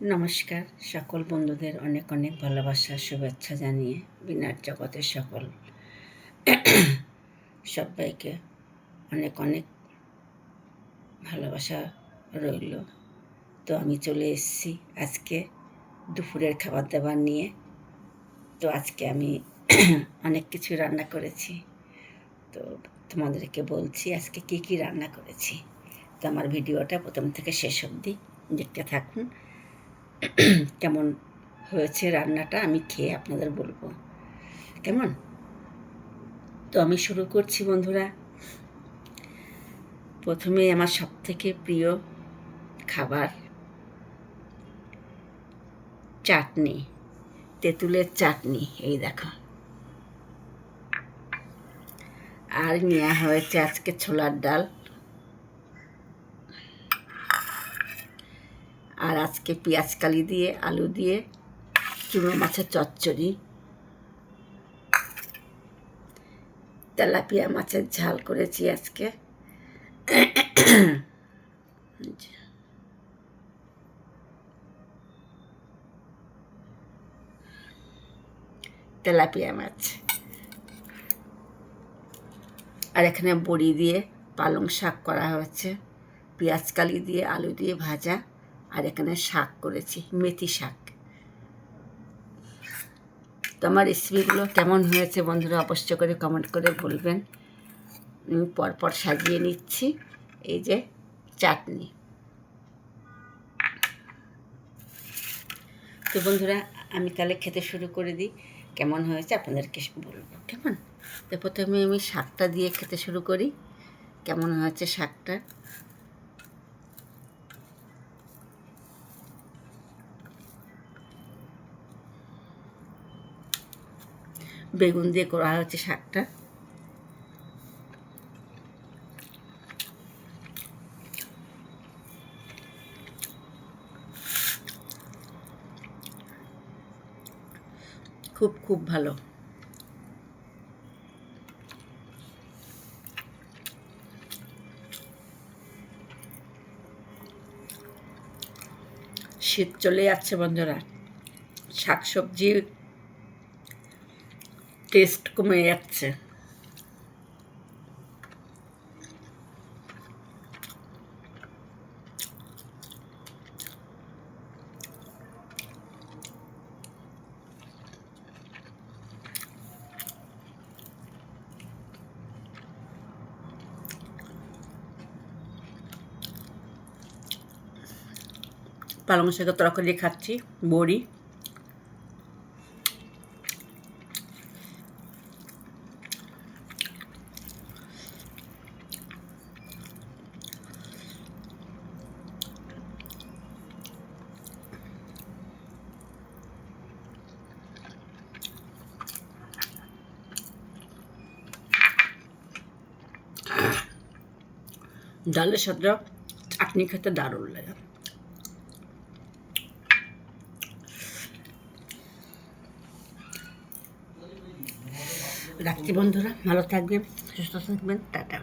নমস্কার। সকল বন্ধুদের অনেক অনেক ভালোবাসা, শুভেচ্ছা জানিয়ে বিনার জগতের সকল সবাইকে অনেক অনেক ভালোবাসা রইল। তো আমি চলে এসেছি আজকে দুপুরের খাবার দাবার নিয়ে। তো আজকে আমি অনেক কিছু রান্না করেছি। তো তোমাদেরকে বলছি আজকে কী কী রান্না করেছি। তো আমার ভিডিওটা প্রথম থেকে শেষ অবধি দেখতে থাকুন। কেমন হয়েছে রান্নাটা আমি খেয়ে আপনাদের বলব। কেমন? তো আমি শুরু করছি বন্ধুরা। প্রথমে আমার সব থেকে প্রিয় খাবার চাটনি, তেঁতুলের চাটনি, এই দেখো। আর নেওয়া হয়েছে আজকে ছোলার ডাল। আর আজকে পেঁয়াজ কালি দিয়ে, আলু দিয়ে চুনো মাছের চচ্চড়ি, তেলাপিয়া মাছের ঝাল করেছি আজকে। তেলাপিয়া মাছ। আর এখানে বড়ি দিয়ে পালং শাক করা হয়েছে। পেঁয়াজ কালি দিয়ে, আলু দিয়ে ভাজা। আর এখানে শাক করেছি, মেথি শাক। তো আমার রেসিপিগুলো কেমন হয়েছে বন্ধুরা অবশ্য করে কমেন্ট করে বলবেন। আমি পরপর সাজিয়ে নিচ্ছি, এই যে চাটনি। তো বন্ধুরা, আমি তাহলে খেতে শুরু করে দিই। কেমন হয়েছে আপনাদেরকে বলব, কেমন? তো প্রথমে আমি শাকটা দিয়ে খেতে শুরু করি। কেমন হয়েছে শাকটা? বেগুন দিয়ে করা হচ্ছে শাকটা। খুব খুব ভালো। শীত চলে যাচ্ছে বন্ধুরা। শাকসবজি টেস্ট কমে যাচ্ছে। পালং শাকের তরকারি খাচ্ছি বড়ি। ডালের সাথে চাটনি খেতে দারুণ লাগে। রাখছি বন্ধুরা ভালো থাকবেন সুস্থ থাকবেন টাটা।